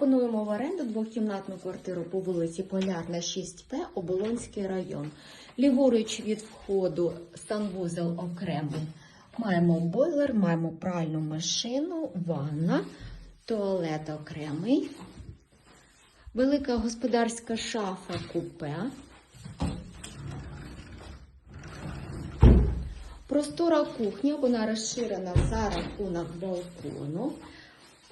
Пропонуємо в оренду двокімнатну квартиру по вулиці Полярна, 6П, Оболонський район. Ліворуч від входу санвузол окремий. Маємо бойлер, маємо пральну машину, ванна, туалет окремий, велика господарська шафа купе. Простора кухня, вона розширена за рахунок балкону.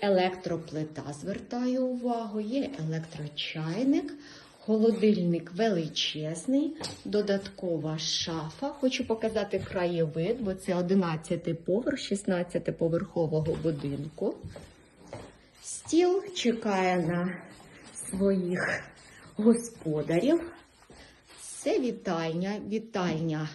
Електроплита, звертаю увагу, є електрочайник, холодильник величезний, додаткова шафа. Хочу показати краєвид, бо це 11 поверх 16-поверхового будинку. Стіл чекає на своїх господарів. Це вітальня, вітальня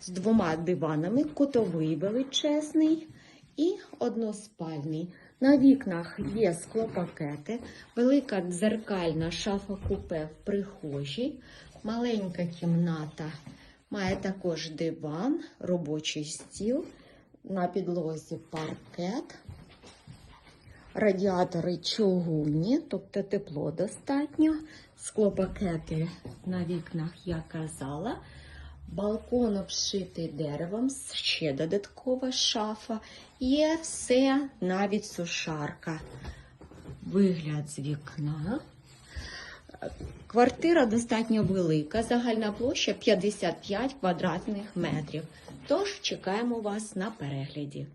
з двома диванами, кутовий величезний і односпальний. На вікнах є склопакети, велика дзеркальна шафа купе в прихожій, маленька кімната має також диван, робочий стіл, на підлозі паркет, радіатори чугунні, тобто тепло достатньо, склопакети на вікнах я казала. Балкон обшитий деревом, ще додаткова шафа. Є все, навіть сушарка. Вигляд з вікна. Квартира достатньо велика, загальна площа 55 квадратних метрів. Тож чекаємо вас на перегляді.